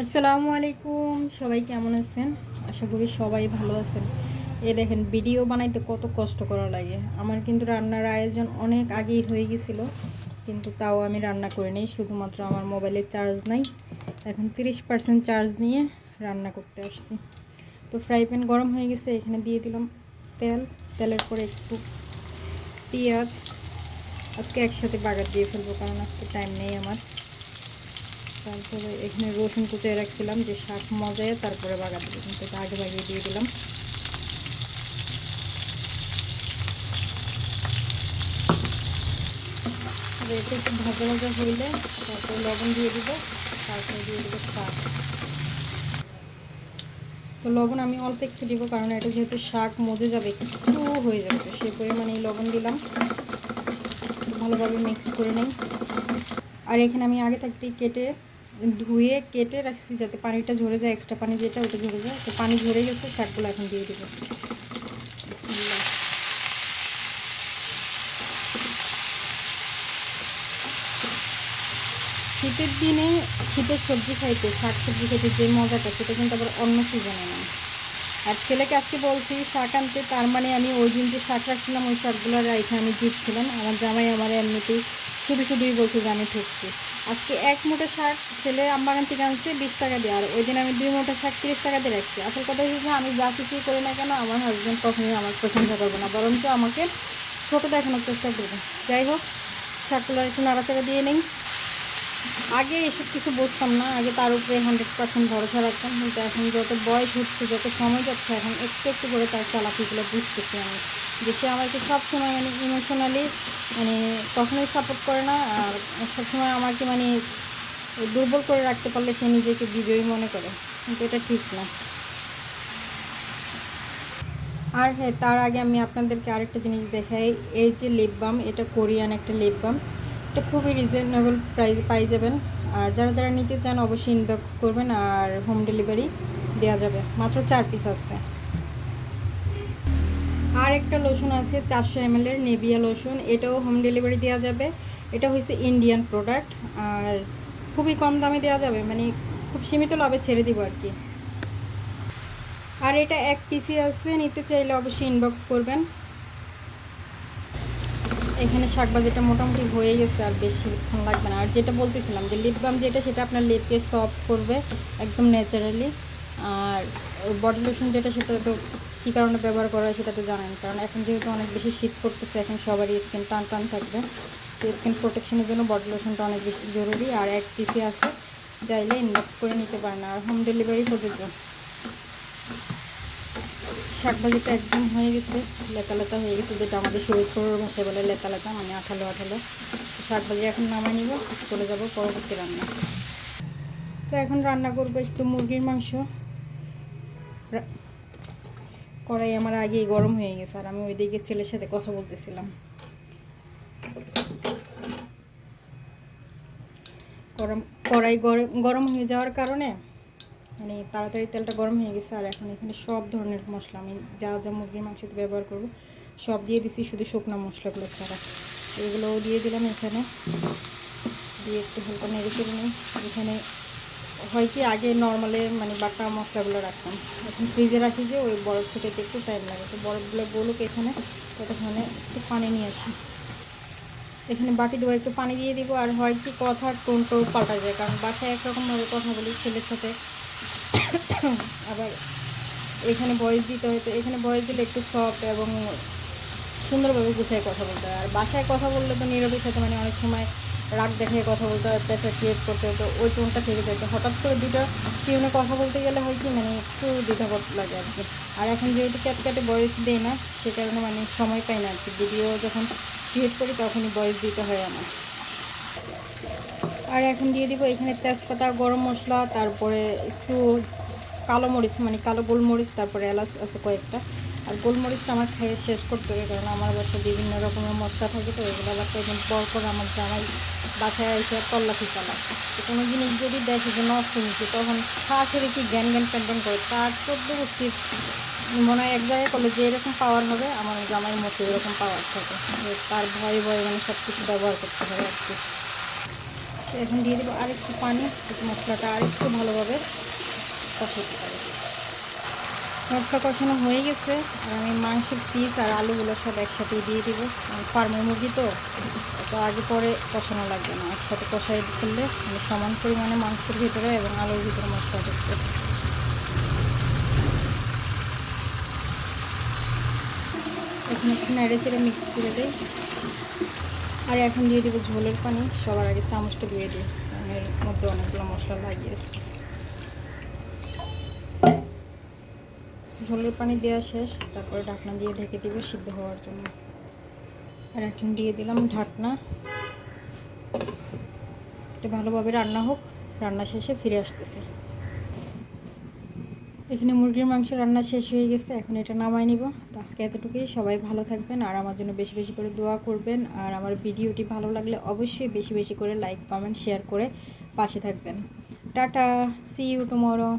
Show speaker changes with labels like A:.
A: আসসালামু আলাইকুম। সবাই কেমন আছেন? আশা করি সবাই ভালো আছেন। এ দেখেন, ভিডিও বানাইতে কত কষ্ট করা লাগে। আমার কিন্তু রান্নার আয়োজন অনেক আগেই হয়ে গেছিল, কিন্তু তাও আমি রান্না করে নিই। শুধুমাত্র আমার মোবাইলে চার্জ নাই। এখন তিরিশ পার্সেন্ট চার্জ নিয়ে রান্না করতে আসছি। তো ফ্রাই প্যান গরম হয়ে গেছে, এখানে দিয়ে দিলাম তেল। তেলের পরে একটু পেঁয়াজ। আজকে একসাথে বাগার দিয়ে ফেলব, কারণ আজকে টাইম নেই আমার। তারপরে এখানে রসুন কুচিয়ে রাখছিলাম, যে শাক মজায়, তারপরে দেবো কিন্তু আগে বাগিয়ে দিয়ে দিলাম। আর একটু ভাজা ভাজা হইলে তারপরে লবণ দিয়ে দিব, তারপরে দিয়ে দিব শাক। তো লবণ আমি অল্প একটু দিব, কারণ এটা যেহেতু শাক মজে যাবে, একটু হয়ে যাবে, তো সেই পরিমাণেই লবণ দিলাম। ভালোভাবে মিক্স করে নিই। আর এখানে আমি আগে থাকতেই কেটে ধুয়ে কেটে রাখছি যাতে পানিটা ঝরে যায় এক্সট্রা পানি যেটা ওটা ঝরে যায়। তো পানি ঝরে গেছে, শাকগুলো এখন দিয়ে দেবো। শীতের দিনে শীতের সবজি খাইতে, শাক সবজি খেতে যে মজাটা, সেটা কিন্তু আবার অন্য সিজনে না। আর ছেলেকে আজকে বলছি, শাক আনতে, তার মানে আমি ওই দিন যে শাক রাখছিলাম, ওই শাকগুলো রাইখে আমি জিতছিলাম। আমার জামাই আমার এমনিতেই শুধু শুধুই বলছে যে আমি ঠকছি। আজকে এক মোটা শাক ছেলে আমবাগান থেকে আনছে বিশ টাকা দিয়ে, আর ওই দিন আমি দুই মোটা শাক তিরিশ টাকা দিয়ে রাখছি। আসল কথা হচ্ছে আমি যা কিছুই করি না কেন আমার হাজব্যান্ড কখনোই আমার প্রশংসা করব না, বরঞ্চ আমাকে ছোটো দেখানোর চেষ্টা করবে। যাই হোক, শাকগুলো একটু নাড়াচাড়া দিয়ে নেই। আগে এসব কিছু বুঝতাম না, আগে তার উপরে হান্ড্রেড পার্সেন্ট ভরসা রাখতাম, কিন্তু এখন যত বয়স হচ্ছে, যত সময় যাচ্ছে, এখন একটু একটু করে তার চালাকিগুলো বুঝতেছি আমি। যে সে আমাকে সবসময় মানে ইমোশনালি মানে কখনোই সাপোর্ট করে না, আর সবসময় আমাকে মানে দুর্বল করে রাখতে পারলে সে নিজেকে বিজয়ী মনে করে, কিন্তু এটা ঠিক না। আর হ্যাঁ তার আগে আমি আপনাদেরকে আরেকটা জিনিস দেখাই, এই যে লিপ বাম এটা কোরিয়ান একটা লিপ বাম এটা খুবই রিজনেবল প্রাইসে পাই যাবেন। আর যারা যারা নিতে চান অবশ্যই ইনবক্স করবেন আর হোম ডেলিভারি দেওয়া যাবে। মাত্র চার পিস আছে। আর একটা লোশন আছে চারশো এম এর নেভিয়া লোশন এটাও হোম ডেলিভারি দেওয়া যাবে। এটা হচ্ছে ইন্ডিয়ান প্রোডাক্ট আর খুবই কম দামে দেওয়া যাবে। মানে খুব সীমিত লাভে ছেড়ে দিব আর কি। আর এটা এক পিসি আছে। নিতে চাইলে অবশ্যই ইনবক্স করবেন। এখানে শাকবাজিটা মোটামুটি হয়ে গেছে আর বেশিক্ষণ লাগবে না। আর যেটা বলতেছিলাম যে লিপ বাম যেটা, সেটা আপনার লিপকে সফট করবে একদম ন্যাচারালি আর বডি লোশন যেটা, সেটা তো কী কারণে ব্যবহার করা হয় সেটা তো জানেন। কারণ এখন যেহেতু অনেক বেশি শীত করতেছে এখন সবারই স্কিন টান টান থাকবে। তো স্কিন প্রোটেকশনের জন্য বডি লোশনটা অনেক বেশি জরুরি। আর এক পিসি আছে, চাইলে ইনবক্স করে নিতে পারেন। আর হোম ডেলিভারি প্রযোজ্য। শাকভাজিটা একদম হয়ে গেছে লেতা লেতা হয়ে গেছে। যেটা আমাদের শরীর শরীর ভাষায় বলে লেতা লেতা মানে আঠালো আঠালো। শাকভাজি এখন নামাই নিব, চলে যাব পরবর্তী রান্না তো এখন রান্না করব একটু মুরগির মাংস। কড়াই আমার আগেই গরম হয়ে গেছে, আর আমি ওইদিকে ছেলের সাথে কথা বলতেছিলাম। গরম, কড়াই গরম গরম হয়ে যাওয়ার কারণে মানে তাড়াতাড়ি তেলটা গরম হয়ে গেছে আর এখন এখানে সব ধরনের মশলা, আমি যা যা মুরগির মাংসতে ব্যবহার করব, সব দিয়ে দিছি শুধু শুকনো মশলাগুলো ছাড়া। এগুলোও দিয়ে দিলাম এখানে। দিয়ে একটু হালকা নেড়ে চেড়ে নিই। এখানে হয় কি, আগে নর্মালে মানে বাটা মশলাগুলো রাখতাম। এখন ফ্রিজে রাখি যে ওই বরফ থেকে একটু টাইম লাগে। তো বরফগুলো বলুক এখানে, ততক্ষণে একটু পানি নিয়ে আসি। এখানে বাটি দেবো একটু পানি দিয়ে দিব। আর হয় কি, কথার টোনটাও পাল্টা যায়। কারণ বাসায় একরকমভাবে কথা বলি ছেলের সাথে। আবার এখানে বয়স দিতে হয় তো এখানে বয়স দিলে একটু সফট এবং সুন্দরভাবে গুছায় কথা বলতে হয়। আর বাসায় কথা বললে তো নীরবের সাথে মানে অনেক সময় রাগ দেখিয়ে কথা বলতে হয় প্রেশার ক্রিয়েট করতে হতো ওই টোনটা থেকে যেত হঠাৎ করে দুটো টিউনে কথা বলতে গেলে হয় কি মানে একটু দ্বিধাবোধ লাগে আর কি। আর এখন যেহেতু ক্যাট ক্যাটে বয়স দেয় না, সে কারণে মানে সময় পাই না আর কি। ভিডিও যখন ক্রিয়েট করি তখনই বয়স দিতে হয় আমার। আর এখন দিয়ে দিব এখানে তেজপাতা, গরম মশলা, তারপরে একটু কালো মরিচ মানে কালো গোলমরিচ, তারপরে এলাচ আছে কয়েকটা। আর গোলমরিচটা আমার খেয়ে শেষ করতে হবে, কারণ আমার বাসায় বিভিন্ন রকমের মশলা থাকে তো, এগুলো আবার কয়েকদিন পর পর আমার জামাই বাসায় এসে তল্লাফি চালায়। তো কোনো জিনিস যদি দেখে যে নষ্ট হয়েছে, তখন সরাসরি কি জ্ঞান জ্ঞান প্যান্ডেন করে? তার চোদ্দ উচিত মনে হয় এক জায়গায় করলে যে এরকম পাওয়ার হবে, আমার জামাইয়ের মতো এরকম পাওয়ার থাকে। তার ভয়ে ভয়ে মানে সব কিছু ব্যবহার করতে হবে আর কি। এখন দিয়ে দেবো আরেকটু পানি যাতে মশলাটা আরেকটু ভালোভাবে কষাতে পারে মশলা কষানো হয়ে গেছে আর আমি মাংসের পিস আর আলুগুলো সব একসাথে দিয়ে দিব। ফার্মের মুরগি তো তো আগে পরে কষানো লাগবে না, একসাথে কষাই ফেললে মানে সমান পরিমাণে মাংসের ভিতরে এবং আলুর ভিতরে মশলা ঢুকবে। এখন একটু নেড়ে চেড়ে মিক্স করে দিই। আর এখন দিয়ে দেবো ঝোলের পানি। সবার আগে চামচটা দিয়ে দিই। এর মধ্যে অনেকগুলো মশলা লাগিয়েছে ঝোলের পানি দেওয়া শেষ। তারপরে ঢাকনা দিয়ে ঢেকে দিব সিদ্ধ হওয়ার জন্য। আর এখন দিয়ে দিলাম ঢাকনা। এটা ভালোভাবে রান্না হোক। রান্না শেষে ফিরে আসতেছে। এখানে মুরগির মাংস রান্না শেষ হয়ে গেছে, এখন এটা নামাই নিব। তো আজকে এতটুকুই, সবাই ভালো থাকবেন আর আমার জন্য বেশি বেশি করে দোয়া করবেন। আর আমার ভিডিওটি ভালো লাগলে অবশ্যই বেশি বেশি করে লাইক, কমেন্ট, শেয়ার করে পাশে থাকবেন। Tata C you tomorrow